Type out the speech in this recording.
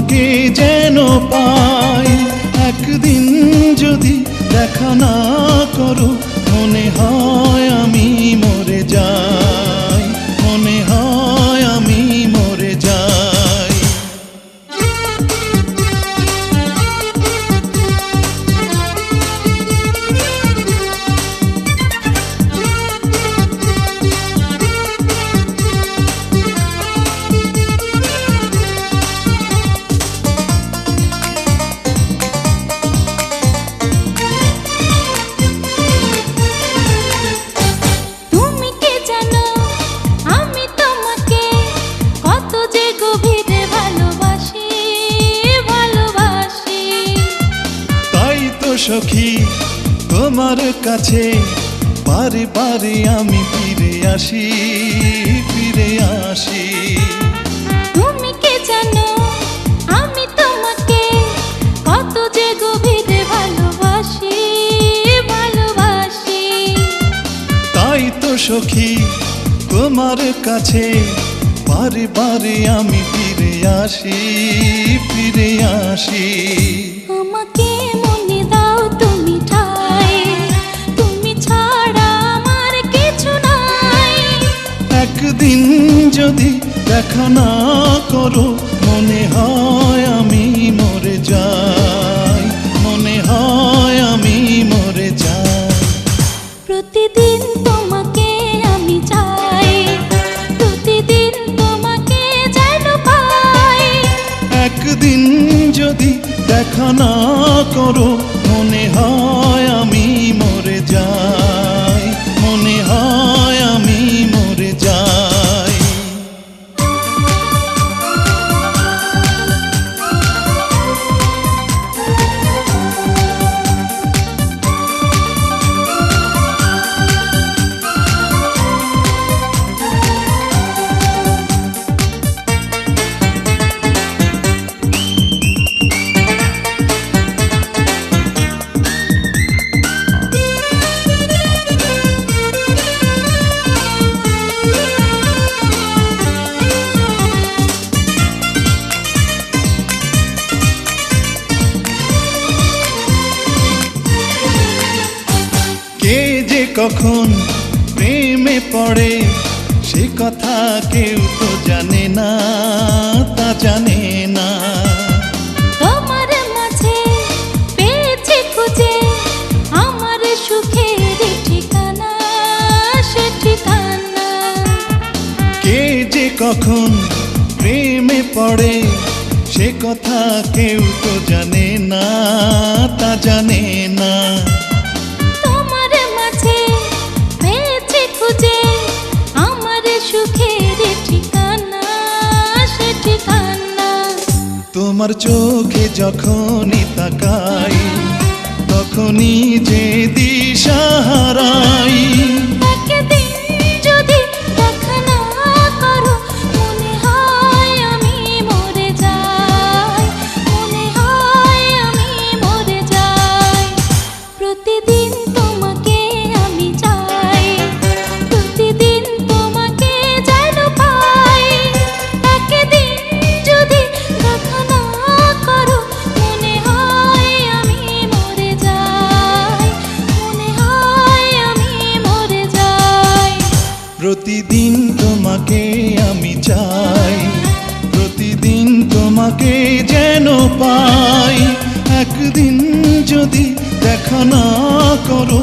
তোমাকে যেন পাই। একদিন যদি দেখা না করো মনে হয় আমি সখী তোমার কাছে বারে বারে আমি ফিরে আসি ফিরে আসি। তুমি কি জানো? আমি তোমাকে কত যে গভীরে ভালোবাসি ভালোবাসি। তাই তো সখী তোমার কাছে বারে বারে আমি ফিরে আসি ফিরে আসি। একদিন যদি দেখা না করো মনে হয় আমি মরে যাই মনে হয় আমি মরে যাই। প্রতিদিন তোমাকে আমি চাই প্রতিদিন তোমাকে যেন পাই। একদিন যদি দেখা না করো কখন প্রেমে পড়ে সে কথা কেউ তো জানে না তা জানে না। তোমার মাঝে পেয়েছি খুঁজে আমার সুখের ঠিকানা সে ঠিকানা। কে যে কখন প্রেমে পড়ে সে কথা কেউ তো জানে না তা জানে না। তোমার চোখে যখনই তাকাই তখনই যে দিশা প্রতিদিন তোমাকে আমি চাই প্রতিদিন তোমাকে যেন পাই। একদিন যদি দেখা না করো